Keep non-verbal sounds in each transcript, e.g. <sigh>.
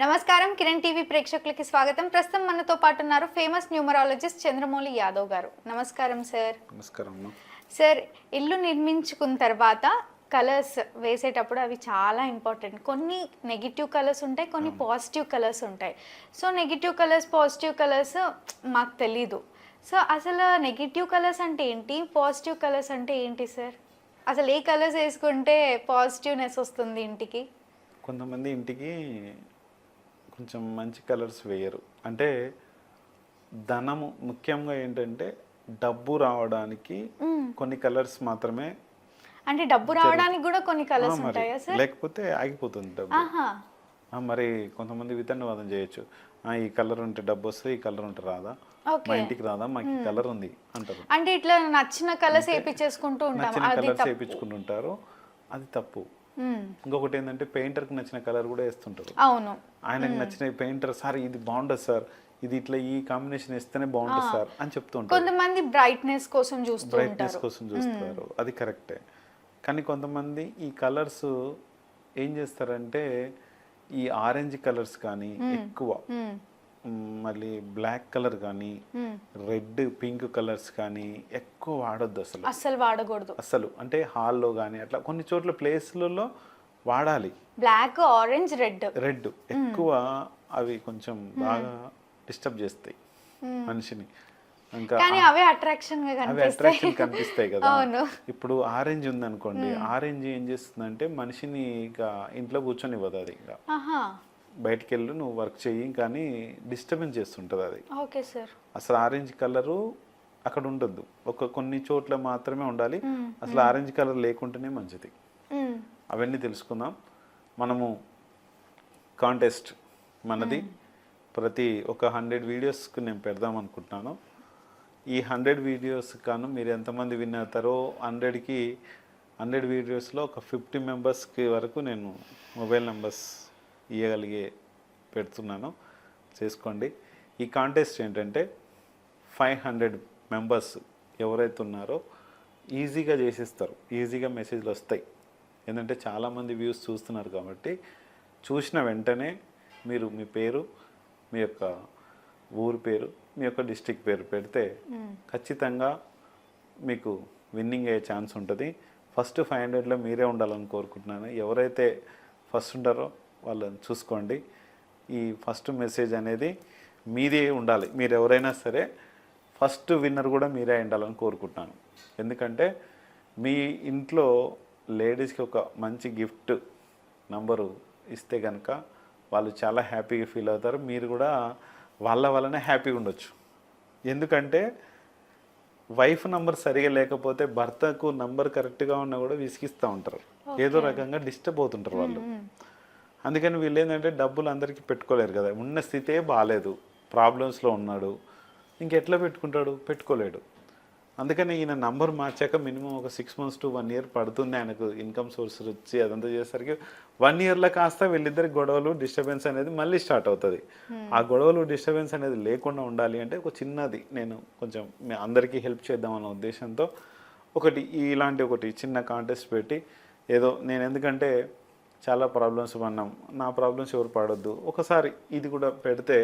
నమస్కారం. కిరణ్ టీవీ ప్రేక్షకులకి స్వాగతం. ప్రస్తుతం మనతో పాటు ఉన్నారు ఫేమస్ న్యూమరాలజిస్ట్ చంద్రమౌళి యాదవ్ గారు. నమస్కారం సార్. నమస్కారం సార్ ఇల్లు నిర్మించుకున్న తర్వాత కలర్స్ వేసేటప్పుడు అవి చాలా ఇంపార్టెంట్. కొన్ని నెగిటివ్ కలర్స్ ఉంటాయి కొన్ని పాజిటివ్ కలర్స్ ఉంటాయి. So negative colours positive colours మాకు తెలీదు. సో అసలు నెగిటివ్ కలర్స్ అంటే ఏంటి? పాజిటివ్ కలర్స్ అంటే ఏంటి సార్? అసలు ఏ కలర్స్ వేసుకుంటే పాజిటివ్నెస్ వస్తుంది ఇంటికి? కొంతమంది ఇంటికి కొంచెం మంచి కలర్స్ వేయరు. అంటే ధనము ముఖ్యంగా ఏంటంటే డబ్బు రావడానికి కొన్ని కలర్స్ మాత్రమే అంటే డబ్బు రావడానికి కూడా కొన్ని కలర్స్ ఉంటాయా సార్? లేకపోతే ఆగిపోతుంది డబ్బు. మరి కొంతమంది వితండవాదం చేయొచ్చు. ఈ కలర్ ఉంటే డబ్బు వస్తుంది ఈ కలర్ ఉంటే రాదా? మా ఇంటికి రాదా? మాకు ఈ కలర్ ఉంది అంటారు. అంటే ఇట్లా నచ్చిన కలర్స్ వేపించేసుకుంటూ ఉంటాం. నచ్చిన అది కలర్స్ తప్పు. వేయించుకుంటుంటారు అది తప్పు. ఇంకొకటి ఏంటంటే పెయింటర్కి నచ్చిన కలర్ కూడా వేస్తుంటారు. అవును. ఆయనకు నచ్చిన పెయింటర్ సార్ ఇది బాగుంటుంది సార్. ఇది ఇట్లా ఈ కాంబినేషన్ ఇస్తేనే బాగుంటుంది సార్ అని చెప్తూ ఉంటారు. కొంతమంది బ్రైట్నెస్ కోసం చూస్తూ బ్రైట్నెస్ కోసం చూస్తారు. అది కరెక్టే కానీ కొంతమంది ఈ కలర్స్ ఏం చేస్తారంటే ఈ ఆరెంజ్ కలర్స్ కానీ ఎక్కువ. మ్మ్. మ్, మళ్ళీ బ్లాక్ కలర్ కానీ. రెడ్ పింక్ కలర్స్ కానీ ఎక్కువ వాడొద్దు అసలు. అస్సలు వాడకూడదు. అసలు అంటే హాల్లో కానీ అట్లా కొన్ని చోట్ల ప్లేస్లలో వాడాలి. Black orange red. రెడ్ ఎక్కువ అవి కొంచెం బాగా డిస్టర్బ్ చేస్తాయి మనిషిని. ఇంకా అవే అట్రాక్షన్ కనిపిస్తాయి. అట్రాక్షన్ కనిపిస్తాయి కదా. ఇప్పుడు ఆరెంజ్ ఉందనుకోండి ఆరెంజ్ ఏం చేస్తుందంటే మనిషిని ఇక ఇంట్లో కూర్చొనివ్వదు అది ఇక. బయటికి వెళ్ళు నువ్వు వర్క్ చెయ్యి కానీ డిస్టర్బెన్స్ చేస్తుంటుంది అది. Okay sir. అసలు ఆరెంజ్ కలరు అక్కడ ఉండొద్దు. ఒక కొన్ని చోట్ల మాత్రమే ఉండాలి. అసలు ఆరెంజ్ కలర్ లేకుంటేనే మంచిది. అవన్నీ తెలుసుకుందాం. మనము కాంటెస్ట్ మనది. ప్రతి ఒక హండ్రెడ్ వీడియోస్కి నేను పెడదాం అనుకుంటున్నాను. ఈ హండ్రెడ్ వీడియోస్ కాను మీరు ఎంతమంది విన్ అవుతారో హండ్రెడ్కి హండ్రెడ్ వీడియోస్లో ఒక ఫిఫ్టీ మెంబర్స్కి వరకు నేను మొబైల్ నెంబర్స్ ఇవ్వగలిగే పెడుతున్నాను. చేసుకోండి. ఈ కాంటెస్ట్ ఏంటంటే ఫైవ్ హండ్రెడ్ మెంబర్స్ ఎవరైతే ఉన్నారో ఈజీగా చేసిస్తారు. ఈజీగా మెసేజ్లు వస్తాయి. ఎందుకంటే చాలామంది వ్యూస్ చూస్తున్నారు కాబట్టి చూసిన వెంటనే మీరు మీ పేరు మీ యొక్క ఊరు పేరు మీ యొక్క డిస్టిక్ పేరు పెడితే ఖచ్చితంగా మీకు విన్నింగ్ అయ్యే ఛాన్స్ ఉంటుంది. ఫస్ట్ ఫైవ్ హండ్రెడ్లో మీరే ఉండాలని కోరుకుంటున్నాను. ఎవరైతే ఫస్ట్ ఉంటారో వాళ్ళని చూసుకోండి. ఈ ఫస్ట్ మెసేజ్ అనేది మీదే ఉండాలి. మీరు ఎవరైనా సరే ఫస్ట్ విన్నర్ కూడా మీరే ఉండాలని కోరుకుంటున్నాను. ఎందుకంటే మీ ఇంట్లో లేడీస్కి ఒక మంచి గిఫ్ట్ నంబరు ఇస్తే కనుక వాళ్ళు చాలా హ్యాపీగా ఫీల్ అవుతారు. మీరు కూడా వాళ్ళ వల్లనే హ్యాపీగా ఉండొచ్చు. ఎందుకంటే వైఫ్ నంబర్ సరిగా లేకపోతే భర్తకు నంబర్ కరెక్ట్గా ఉన్నా కూడా విసిగిస్తూ ఉంటారు. ఏదో రకంగా డిస్టర్బ్ అవుతుంటారు వాళ్ళు. అందుకని వీళ్ళు ఏంటంటే డబ్బులు అందరికీ పెట్టుకోలేరు కదా. ఉన్న స్థితే బాగాలేదు ప్రాబ్లమ్స్లో ఉన్నాడు. ఇంకెట్లా పెట్టుకుంటాడు? పెట్టుకోలేడు. అందుకని ఈయన నంబర్ మార్చాక మినిమం ఒక six months to one year పడుతుంది ఆయనకు ఇన్కమ్ సోర్స్ వచ్చి అదంతా చేసేసరికి వన్ ఇయర్లో కాస్త వీళ్ళిద్దరి గొడవలు డిస్టర్బెన్స్ అనేది మళ్ళీ స్టార్ట్ అవుతుంది. ఆ గొడవలు డిస్టర్బెన్స్ అనేది లేకుండా ఉండాలి అంటే ఒక చిన్నది నేను కొంచెం అందరికీ హెల్ప్ చేద్దామన్న ఉద్దేశంతో ఒకటి ఇలాంటి ఒకటి చిన్న కాంటెస్ట్ పెట్టి ఏదో నేను ఎందుకంటే చాలా ప్రాబ్లమ్స్ పడినాం. నా ప్రాబ్లమ్స్ ఎవరు పడొద్దు. ఒకసారి ఇది కూడా పెడితే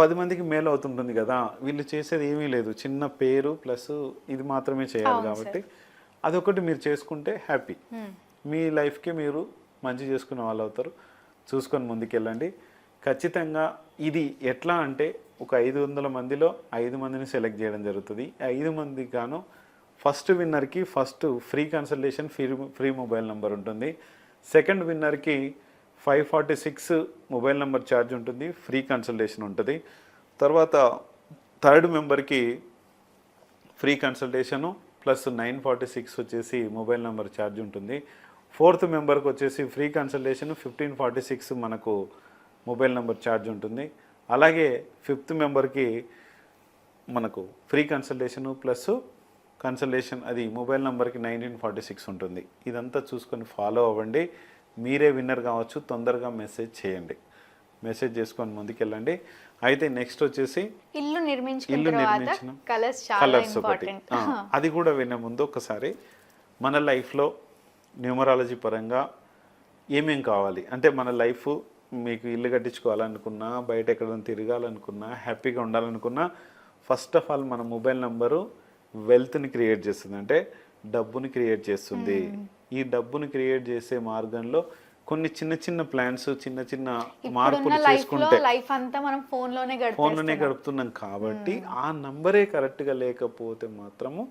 పది మందికి మేలు అవుతుంటుంది కదా. వీళ్ళు చేసేది ఏమీ లేదు. చిన్న పేరు ప్లస్ ఇది మాత్రమే చేయాలి కాబట్టి అదొకటి మీరు చేసుకుంటే హ్యాపీ మీ లైఫ్కి మీరు మంచి చేసుకునే వాళ్ళు అవుతారు. చూసుకొని ముందుకెళ్ళండి. ఖచ్చితంగా ఇది ఎట్లా అంటే ఒక ఐదు వందల మందిలో ఐదు మందిని సెలెక్ట్ చేయడం జరుగుతుంది. ఐదు మందికి గాను first విన్నర్కి first free consultation free free mobile number ఉంటుంది. Second విన్నర్కి five forty six mobile number charge ఉంటుంది ఫ్రీ కన్సల్టేషన్ ఉంటుంది. తర్వాత third మెంబర్కి free consultation plus nine forty six వచ్చేసి మొబైల్ నెంబర్ ఛార్జ్ ఉంటుంది. ఫోర్త్ మెంబర్కి వచ్చేసి free consultation fifteen forty six మనకు mobile number charge ఉంటుంది. అలాగే ఫిఫ్త్ మెంబర్కి మనకు ఫ్రీ కన్సల్టేషన్ ప్లస్ కన్సల్టేషన్ అది మొబైల్ నెంబర్కి నైన్టీన్ ఫార్టీ సిక్స్ ఉంటుంది. ఇదంతా చూసుకొని ఫాలో అవ్వండి. మీరే విన్నర్ కావచ్చు తొందరగా మెసేజ్ చేయండి. మెసేజ్ చేసుకొని ముందుకెళ్ళండి. అయితే నెక్స్ట్ వచ్చేసి ఇల్లు నిర్మించుకున్న ఇల్లు నిర్మించిన కలర్స్ ఒకటి. అది కూడా వినే ముందు ఒకసారి మన లైఫ్లో న్యూమరాలజీ పరంగా ఏమేం కావాలి? అంటే మన లైఫ్ మీకు ఇల్లు కట్టించుకోవాలనుకున్నా బయట ఎక్కడైనా తిరగాలనుకున్నా హ్యాపీగా ఉండాలనుకున్నా ఫస్ట్ ఆఫ్ ఆల్ మన మొబైల్ నంబరు వెల్త్ని క్రియేట్ చేస్తుంది. అంటే డబ్బుని క్రియేట్ చేస్తుంది. ఈ డబ్బుని క్రియేట్ చేసే మార్గంలో కొన్ని చిన్న చిన్న ప్లాన్స్ చిన్న చిన్న మార్పులు చేసుకుంటే లైఫ్ అంతా మనం ఫోన్లోనే ఫోన్లోనే గడిపేస్తున్నాం గడుపుతున్నాం కాబట్టి ఆ నంబరే కరెక్ట్గా లేకపోతే మాత్రము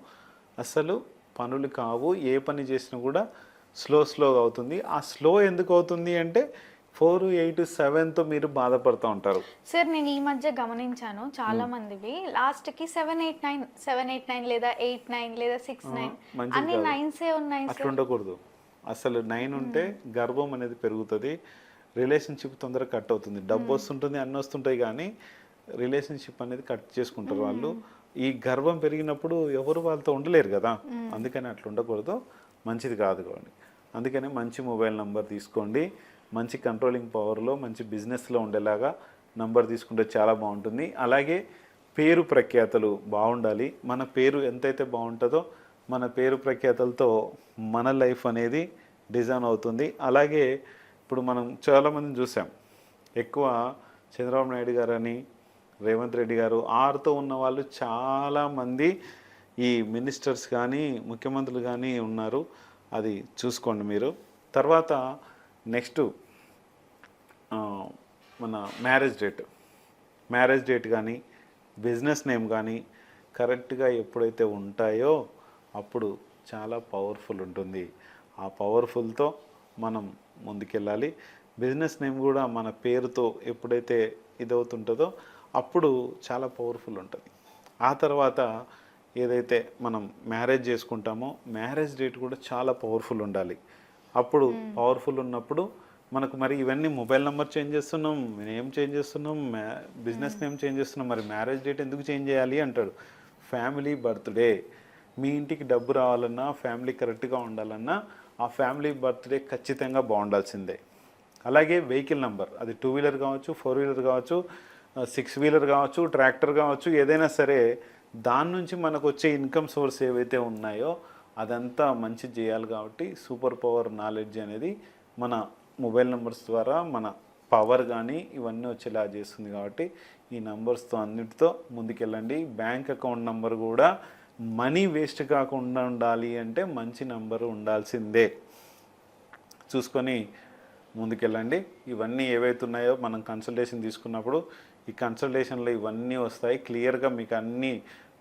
అసలు పనులు కావు. ఏ పని చేసినా కూడా స్లో స్లోగా అవుతుంది. ఆ స్లో ఎందుకు అవుతుంది అంటే ఫోర్ ఎయిట్ సెవెన్తో మీరు బాధపడుతూ ఉంటారు. సార్ నేను ఈ మధ్య గమనించాను చాలా మందివి లాస్ట్కి seven eight nine seven eight nine లేదా ఎయిట్ నైన్ లేదా సిక్స్ నైన్ అన్ని. నైన్సే ఉన్నాయి అట్లా ఉండకూడదు. అసలు నైన్ ఉంటే గర్భం అనేది పెరుగుతుంది. రిలేషన్షిప్ తొందరగా కట్ అవుతుంది. డబ్బు వస్తుంటుంది అన్నీ వస్తుంటాయి కానీ రిలేషన్షిప్ అనేది కట్ చేసుకుంటారు వాళ్ళు. ఈ గర్భం పెరిగినప్పుడు ఎవరు వాళ్ళతో ఉండలేరు కదా. అందుకని అట్లా ఉండకూడదు. మంచిది కాదు కావండి అందుకని మంచి మొబైల్ నంబర్ తీసుకోండి. మంచి కంట్రోలింగ్ పవర్లో మంచి బిజినెస్లో ఉండేలాగా నంబర్ తీసుకుంటే చాలా బాగుంటుంది. అలాగే పేరు ప్రఖ్యాతలు బాగుండాలి. మన పేరు ఎంతైతే బాగుంటుందో మన పేరు ప్రఖ్యాతలతో మన లైఫ్ అనేది డిజైన్ అవుతుంది. అలాగే ఇప్పుడు మనం చాలామందిని చూసాం. ఎక్కువ చంద్రబాబు నాయుడు గారు అని రేవంత్ రెడ్డి గారు ఆరుతో ఉన్న వాళ్ళు చాలామంది ఈ మినిస్టర్స్ కానీ ముఖ్యమంత్రులు కానీ ఉన్నారు. అది చూసుకోండి మీరు. తర్వాత నెక్స్ట్ మన మ్యారేజ్ డేట్. మ్యారేజ్ డేట్ కానీ బిజినెస్ నేమ్ కానీ కరెక్ట్గా ఎప్పుడైతే ఉంటాయో అప్పుడు చాలా పవర్ఫుల్ ఉంటుంది. ఆ పవర్ఫుల్తో మనం ముందుకెళ్ళాలి. బిజినెస్ నేమ్ కూడా మన పేరుతో ఎప్పుడైతే ఇదవుతుంటుందో అప్పుడు చాలా పవర్ఫుల్ ఉంటుంది. ఆ తర్వాత ఏదైతే మనం మ్యారేజ్ చేసుకుంటామో మ్యారేజ్ డేట్ కూడా చాలా పవర్ఫుల్ ఉండాలి. అప్పుడు పవర్ఫుల్ ఉన్నప్పుడు మనకు మరి ఇవన్నీ మొబైల్ నెంబర్ చేంజ్ చేస్తున్నాం నేమ్ చేంజ్ చేస్తున్నాం బిజినెస్ నేమ్ చేంజ్ చేస్తున్నాం మరి మ్యారేజ్ డేట్ ఎందుకు చేంజ్ చేయాలి అంటాడు. ఫ్యామిలీ బర్త్డే మీ ఇంటికి డబ్బు రావాలన్నా ఫ్యామిలీ కరెక్ట్గా ఉండాలన్నా ఆ ఫ్యామిలీ బర్త్డే ఖచ్చితంగా బాగుండాల్సిందే. అలాగే వెహికల్ నెంబర్ అది టూ వీలర్ కావచ్చు ఫోర్ వీలర్ కావచ్చు సిక్స్ వీలర్ కావచ్చు ట్రాక్టర్ కావచ్చు ఏదైనా సరే దాని నుంచి మనకు వచ్చే ఇన్కమ్ సోర్స్ ఏవైతే ఉన్నాయో అదంతా మంచి చేయాలి కాబట్టి సూపర్ పవర్ నాలెడ్జ్ అనేది మన మొబైల్ నెంబర్స్ ద్వారా మన పవర్ కానీ ఇవన్నీ వచ్చేలా చేస్తుంది కాబట్టి ఈ నంబర్స్తో అన్నిటితో ముందుకెళ్ళండి. బ్యాంక్ అకౌంట్ నెంబర్ కూడా మనీ వేస్ట్ కాకుండా ఉండాలి అంటే మంచి నెంబరు ఉండాల్సిందే. చూసుకొని ముందుకెళ్ళండి. ఇవన్నీ ఏవైతే ఉన్నాయో మనం కన్సల్టేషన్ తీసుకున్నప్పుడు ఈ కన్సల్టేషన్లో ఇవన్నీ వస్తాయి. క్లియర్గా మీకు అన్ని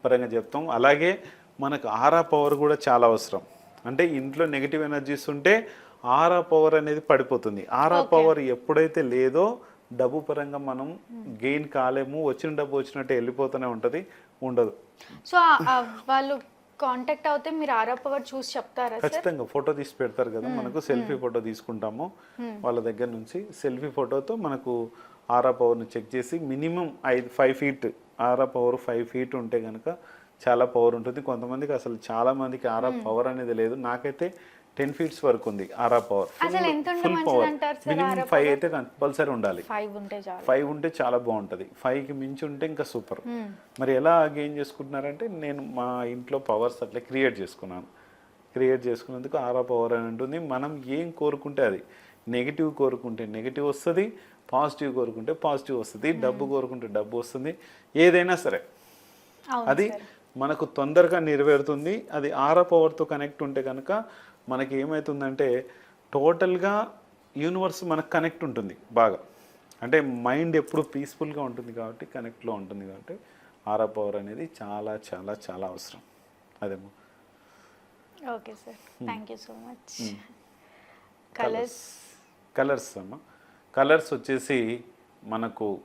పరంగా చెప్తాం. అలాగే మనకు ఆరా పవర్ కూడా చాలా అవసరం. అంటే ఇంట్లో నెగిటివ్ ఎనర్జీస్ ఉంటే ఆరా పవర్ అనేది పడిపోతుంది. ఆరా పవర్ ఎప్పుడైతే లేదో డబ్బు పరంగా మనం గెయిన్ కాలేము వచ్చిన డబ్బు వచ్చినట్టు వెళ్ళిపోతూనే ఉంటుంది ఉండదు. సో వాళ్ళు కాంటాక్ట్ అవుతే మీరు ఆరో పవర్ చూసి చెప్తారా ఖచ్చితంగా ఫోటో తీసి పెడతారు కదా మనకు సెల్ఫీ ఫోటో తీసుకుంటాము. వాళ్ళ దగ్గర నుంచి సెల్ఫీ ఫోటోతో మనకు ఆరా పవర్ని చెక్ చేసి మినిమం ఐదు five feet aura power five feet ఉంటే కనుక చాలా పవర్ ఉంటుంది. కొంతమందికి అసలు చాలా మందికి ఆరా పవర్ అనేది లేదు. నాకైతే టెన్ ఫీట్స్ వరకు ఉంది aura power full power minimum five అయితే కంపల్సరీ ఉండాలి. ఫైవ్ ఉంటే చాలు. బాగుంటుంది. ఫైవ్కి మించి ఉంటే ఇంకా సూపర్ మరి ఎలా గెయిన్ చేసుకుంటున్నారంటే నేను మా ఇంట్లో పవర్స్ అట్లా క్రియేట్ చేసుకున్నాను. క్రియేట్ చేసుకున్నందుకు ఆరా పవర్ అని ఉంటుంది. మనం ఏం కోరుకుంటే అది. నెగిటివ్ కోరుకుంటే నెగిటివ్ వస్తుంది పాజిటివ్ కోరుకుంటే పాజిటివ్ వస్తుంది. డబ్బు కోరుకుంటే డబ్బు వస్తుంది. ఏదైనా సరే. అది మనకు తొందరగా నెరవేరుతుంది. అది ఆరా పవర్తో కనెక్ట్ ఉంటే కనుక మనకి ఏమవుతుందంటే టోటల్గా యూనివర్స్ మనకు కనెక్ట్ ఉంటుంది బాగా. అంటే మైండ్ ఎప్పుడు పీస్ఫుల్గా ఉంటుంది కాబట్టి కనెక్ట్లో ఉంటుంది కాబట్టి ఆరా పవర్ అనేది చాలా చాలా చాలా అవసరం. అదేమో. Okay sir thank you so much colours colours అమ్మ. కలర్స్ వచ్చేసి మనకు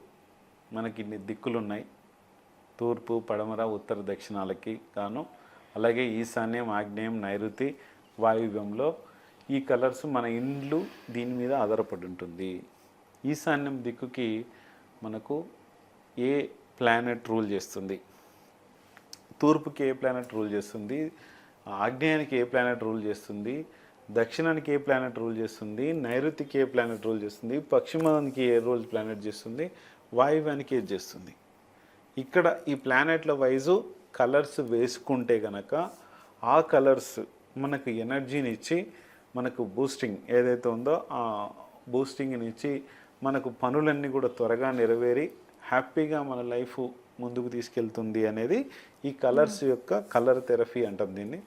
మనకి ఇన్ని దిక్కులు ఉన్నాయి తూర్పు పడమర ఉత్తర దక్షిణాలకి గాను అలాగే ఈశాన్యం ఆగ్నేయం నైరుతి వాయువ్యంలో ఈ కలర్స్ మన ఇండ్లు దీని మీద ఆధారపడి ఉంటుంది. ఈశాన్యం దిక్కుకి మనకు ఏ ప్లానెట్ రూల్ చేస్తుంది? తూర్పుకి ఏ ప్లానెట్ రూల్ చేస్తుంది? ఆగ్నేయానికి ఏ ప్లానెట్ రూల్ చేస్తుంది? దక్షిణానికి ఏ ప్లానెట్ రూల్ చేస్తుంది? నైరుతికి ఏ ప్లానెట్ రూల్ చేస్తుంది? పశ్చిమానికి ఏ రూల్ ప్లానెట్ చేస్తుంది? వాయువ్యానికి ఏది చేస్తుంది? ఇక్కడ ఈ ప్లానెట్ల వైజు కలర్స్ వేసుకుంటే గనక ఆ కలర్స్ మనకు ఎనర్జీని ఇచ్చి మనకు బూస్టింగ్ ఏదైతే ఉందో ఆ బూస్టింగ్ని ఇచ్చి మనకు పనులన్నీ కూడా త్వరగా నెరవేరి హ్యాపీగా మన లైఫ్ ముందుకు తీసుకెళ్తుంది అనేది ఈ కలర్స్ యొక్క కలర్ థెరపీ అంటాం దీన్ని.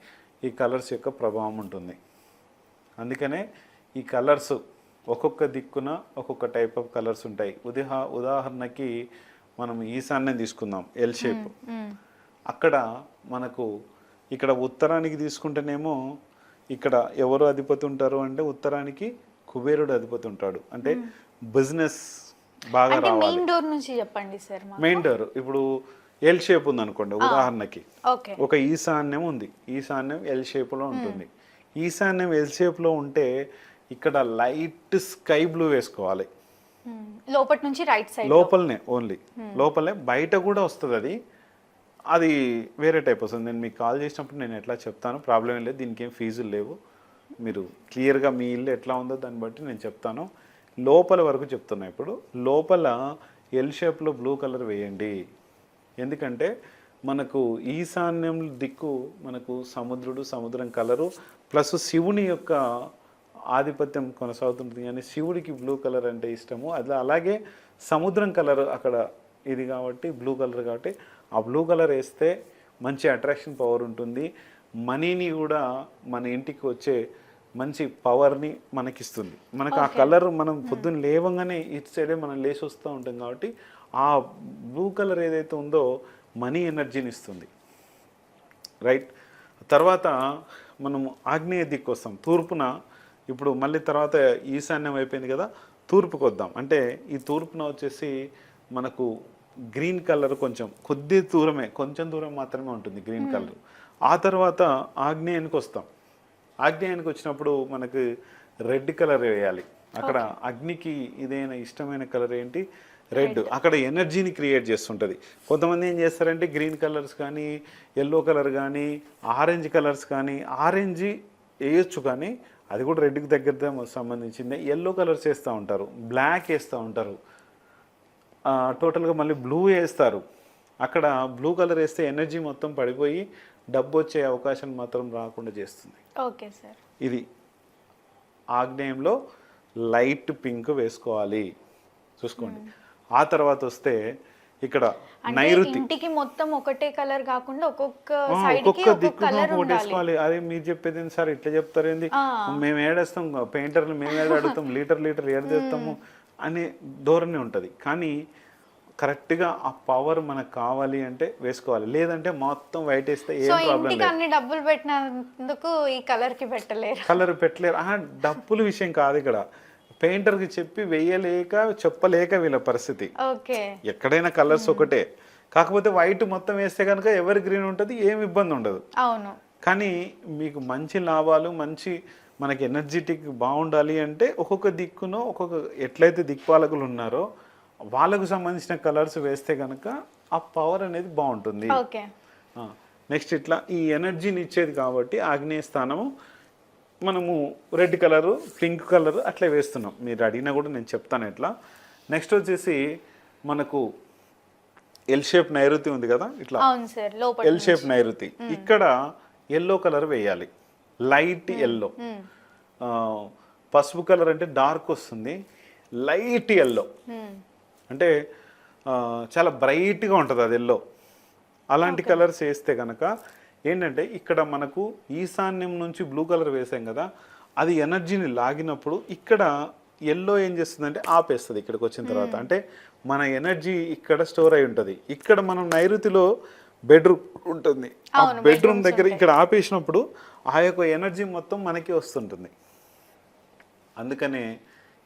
ఈ కలర్స్ యొక్క ప్రభావం ఉంటుంది. అందుకనే ఈ కలర్స్ ఒక్కొక్క దిక్కున ఒక్కొక్క టైప్ ఆఫ్ కలర్స్ ఉంటాయి. ఉదాహ ఉదాహరణకి మనం ఈశాన్యం తీసుకుందాం ఎల్ షేప్. అక్కడ మనకు ఇక్కడ ఉత్తరానికి తీసుకుంటేనేమో ఇక్కడ ఎవరు అధిపతి ఉంటారు అంటే ఉత్తరానికి కుబేరుడు అధిపతి ఉంటాడు. అంటే బిజినెస్ బాగా రావాలి. మెయిన్ డోర్ నుంచి చెప్పండి సార్ మెయిన్ డోర్ ఇప్పుడు ఎల్ షేప్ ఉంది అనుకోండి ఉదాహరణకి. ఒక ఈశాన్యం ఉంది. ఈశాన్యం ఎల్ షేప్లో ఉంటుంది. ఈశాన్యం ఎల్ షేప్లో ఉంటే ఇక్కడ లైట్ స్కై బ్లూ వేసుకోవాలి. లోపటి నుంచి రైట్ సైడ్ లోపలనే ఓన్లీ లోపలనే. బయట కూడా వస్తుంది అది. అది వేరే టైప్ వస్తుంది. నేను మీకు కాల్ చేసినప్పుడు నేను ఎట్లా చెప్తాను ప్రాబ్లం ఏం లేదు. దీనికి ఏం ఫీజులు లేవు. మీరు క్లియర్గా మీ ఇల్లు ఎట్లా ఉందో దాన్ని బట్టి నేను చెప్తాను. లోపల వరకు చెప్తున్నా ఇప్పుడు. లోపల ఎల్ షేప్లో బ్లూ కలర్ వేయండి. ఎందుకంటే మనకు ఈశాన్యం దిక్కు మనకు సముద్రుడు సముద్రం కలరు ప్లస్ శివుని యొక్క ఆధిపత్యం కొనసాగుతుంటుంది. కానీ శివుడికి బ్లూ కలర్ అంటే ఇష్టము. అది అలాగే సముద్రం కలర్ అక్కడ ఇది కాబట్టి బ్లూ కలర్ కాబట్టి ఆ బ్లూ కలర్ వేస్తే మంచి అట్రాక్షన్ పవర్ ఉంటుంది. మనీని కూడా మన ఇంటికి వచ్చే మంచి పవర్ని మనకిస్తుంది. మనకు ఆ కలర్ మనం పొద్దున్న లేవగానే ఇటు సైడే మనం లేచి వస్తూ ఉంటాం కాబట్టి ఆ బ్లూ కలర్ ఏదైతే ఉందో మనీ ఎనర్జీని ఇస్తుంది. రైట్ తర్వాత మనం ఆగ్నేయ దిక్కు వస్తాం. తూర్పున ఇప్పుడు మళ్ళీ తర్వాత ఈశాన్యం అయిపోయింది కదా తూర్పుకు వద్దాం. అంటే ఈ తూర్పున వచ్చేసి మనకు గ్రీన్ కలర్ కొంచెం కొద్ది దూరమే కొంచెం దూరం మాత్రమే ఉంటుంది గ్రీన్ కలర్. ఆ తర్వాత ఆగ్నేయానికి వస్తాం. ఆగ్నేయానికి వచ్చినప్పుడు మనకు రెడ్ కలర్ వేయాలి. అక్కడ అగ్నికి ఇదైన ఇష్టమైన కలర్ ఏంటి? రెడ్. అక్కడ ఎనర్జీని క్రియేట్ చేస్తుంటుంది. కొంతమంది ఏం చేస్తారంటే గ్రీన్ కలర్స్ కానీ ఎల్లో కలర్ కానీ ఆరెంజ్ కలర్స్ కానీ ఆరెంజ్ వేయొచ్చు కానీ అది కూడా రెడ్కి దగ్గర సంబంధించింది. ఎల్లో కలర్స్ వేస్తూ ఉంటారు. బ్లాక్ వేస్తూ ఉంటారు. టోటల్గా మళ్ళీ బ్లూ వేస్తారు. అక్కడ బ్లూ కలర్ వేస్తే ఎనర్జీ మొత్తం పడిపోయి డబ్బు వచ్చే అవకాశం మాత్రం రాకుండా చేస్తుంది. Okay sir. ఇది. ఆగ్నేయంలో లైట్ పింక్ వేసుకోవాలి. చూసుకోండి. ఆ తర్వాత వస్తే ఇక్కడ నైరుతి. ఇంటికి మొత్తం ఒకటే కలర్ కాకుండా ఒక్కొక్క ఒక్కొక్క దిక్కు వేసుకోవాలి. అదే మీరు చెప్పేది ఏంది సార్? ఇట్లా చెప్తారేంది ఆ. మేము ఏడేస్తాం పెయింటర్లు మేము ఏడ అడుగుతాం లీటర్ లీటర్ ఏడు చేస్తాము <laughs> అనే ధోరణి ఉంటుంది. కానీ కరెక్ట్గా ఆ పవర్ మనకు కావాలి అంటే వేసుకోవాలి. లేదంటే మొత్తం వైట్ వేస్తే ఏం ప్రాబ్లం అన్ని డబ్బులు పెట్టినందుకు ఈ కలర్కి పెట్టలేరు. కలర్ పెట్టలేరు. డబ్బుల విషయం కాదు ఇక్కడ. పెయింటర్కి చెప్పి వేయలేక చెప్పలేక వీళ్ళ పరిస్థితి. ఎక్కడైనా కలర్స్ ఒకటే. కాకపోతే వైట్ మొత్తం వేస్తే కనుక ఎవరి గ్రీన్ ఉంటుంది ఏం ఇబ్బంది ఉండదు. అవును. కానీ మీకు మంచి లాభాలు మంచి మనకి ఎనర్జెటిక్ బాగుండాలి అంటే ఒక్కొక్క దిక్కును ఒక్కొక్క ఎట్లయితే దిక్పాలకులు ఉన్నారో వాళ్ళకు సంబంధించిన కలర్స్ వేస్తే కనుక ఆ పవర్ అనేది బాగుంటుంది. నెక్స్ట్ ఇట్లా ఈ ఎనర్జీని ఇచ్చేది కాబట్టి ఆగ్నేయ స్థానము మనము రెడ్ కలరు పింక్ కలర్ అట్లా వేస్తున్నాం. మీరు అడిగినా కూడా నేను చెప్తాను ఎట్లా. నెక్స్ట్ వచ్చేసి మనకు ఎల్ షేప్ నైరుతి ఉంది కదా ఇట్లా. ఎల్ షేప్ నైరుతి. ఇక్కడ ఎల్లో కలర్ వేయాలి. Light yellow. పసుపు కలర్ అంటే డార్క్ వస్తుంది. Light yellow. అంటే చాలా బ్రైట్గా ఉంటుంది అది ఎల్లో అలాంటి కలర్స్ వేస్తే కనుక ఏంటంటే ఇక్కడ మనకు ఈశాన్యం నుంచి బ్లూ కలర్ వేసాం కదా అది ఎనర్జీని లాగినప్పుడు ఇక్కడ ఎల్లో ఏం చేస్తుందంటే ఆపేస్తుంది ఇక్కడికి వచ్చిన తర్వాత. అంటే మన ఎనర్జీ ఇక్కడ స్టోర్ అయి ఉంటుంది. ఇక్కడ మనం నైరుతిలో బెడ్రూమ్ ఉంటుంది. ఆ బెడ్రూమ్ దగ్గర. ఇక్కడ ఆపేసినప్పుడు ఆ యొక్క ఎనర్జీ మొత్తం మనకి వస్తుంటుంది. అందుకనే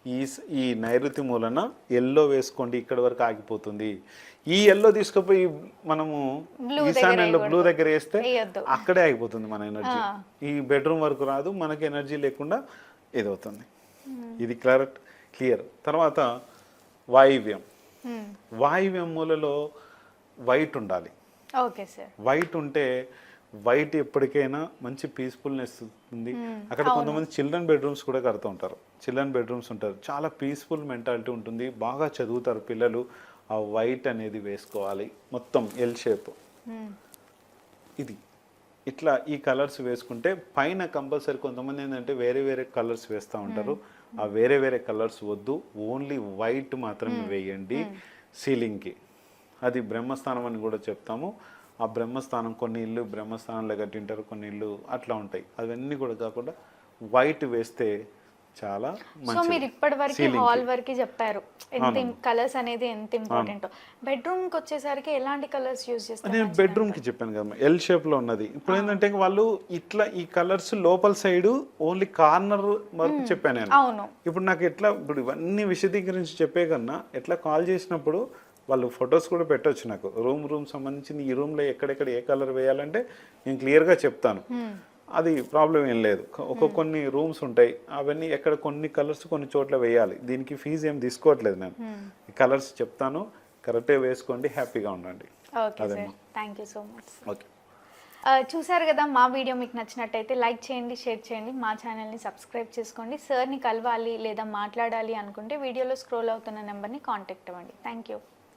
ఈ ఈ నైరుతి మూలన ఎల్లో వేసుకోండి ఇక్కడ వరకు ఆగిపోతుంది. ఈ ఎల్లో తీసుకుపోయి మనము ఈశాన్యంలో బ్లూ. దగ్గర వేస్తే. అక్కడే ఆగిపోతుంది మన ఎనర్జీ. ఈ బెడ్రూమ్ వరకు రాదు మనకి ఎనర్జీ లేకుండా ఇదవుతుంది. ఇది క్లియర్ క్లియర్ తర్వాత వాయువ్యం. మ్మ్. వాయువ్యం మూలలో వైట్ ఉండాలి. ఓకే సార్ వైట్ ఉంటే వైట్ ఎప్పటికైనా మంచి పీస్ఫుల్నెస్ ఉంది. అక్కడ కొంతమంది చిల్డ్రన్ బెడ్రూమ్స్ కూడా కడుతూ ఉంటారు. చిల్డ్రన్ బెడ్రూమ్స్ ఉంటారు. చాలా పీస్ఫుల్ మెంటాలిటీ ఉంటుంది. బాగా చదువుతారు పిల్లలు. ఆ వైట్ అనేది వేసుకోవాలి. మొత్తం ఎల్ షేప్. ఇది. ఇట్లా ఈ కలర్స్ వేసుకుంటే పైన కంపల్సరీ కొంతమంది ఏంటంటే వేరే వేరే కలర్స్ వేస్తూ ఉంటారు. ఆ వేరే వేరే కలర్స్ వద్దు. ఓన్లీ వైట్ మాత్రమే వేయండి సీలింగ్కి అది బ్రహ్మస్థానం అని కూడా చెప్తాము. ఆ బ్రహ్మస్థానం కొన్ని ఇల్లు బ్రహ్మస్థానంలో కట్టింటారు కొన్ని ఇల్లు అట్లా ఉంటాయి. అవన్నీ కూడా కాకుండా వైట్ వేస్తే చాలా సో మీరు ఇప్పటి వరకు. హాల్ వరకు చెప్పారు ఎంత కలర్స్ అనేది ఎంత ఇంపార్టెంట్ బెడ్రూమ్కి వచ్చేసరికి ఎలాంటి కలర్స్ యూజ్ చేస్తారు? నేను బెడ్రూమ్కి చెప్పాను కదా ఎల్ షేప్లో ఉన్నది. ఇప్పుడు ఏంటంటే వాళ్ళు ఇట్లా ఈ కలర్స్ లోపల సైడ్ ఓన్లీ కార్నర్ వరకు చెప్పాను నేను. అవును. ఇప్పుడు నాకు ఎట్లా ఇప్పుడు ఇవన్నీ విశదీకరించి చెప్పే కన్నా ఎట్లా కాల్ చేసినప్పుడు వాళ్ళు ఫొటోస్ కూడా పెట్టొచ్చు నాకు. రూమ్ రూమ్ సంబంధించిన ఈ రూమ్లో ఎక్కడెక్కడ ఏ కలర్ వేయాలంటే నేను క్లియర్గా చెప్తాను. అది ప్రాబ్లం ఏం లేదు. ఒక కొన్ని రూమ్స్ ఉంటాయి. అవన్నీ ఎక్కడ కొన్ని కలర్స్ కొన్ని చోట్ల వేయాలి. దీనికి ఫీజు ఏం తీసుకోవట్లేదు నేను కలర్స్ చెప్తాను. కరెక్టే వేసుకోండి హ్యాపీగా ఉండండి. Thank you so much okay చూసారు కదా మా వీడియో మీకు నచ్చినట్టయితే లైక్ చేయండి షేర్ చేయండి. మా ఛానల్ని సబ్స్క్రైబ్ చేసుకోండి. సార్ని కలవాలి లేదా మాట్లాడాలి అనుకుంటే వీడియోలో స్క్రోల్ అవుతున్న నెంబర్ని కాంటాక్ట్ అవ్వండి. Thank you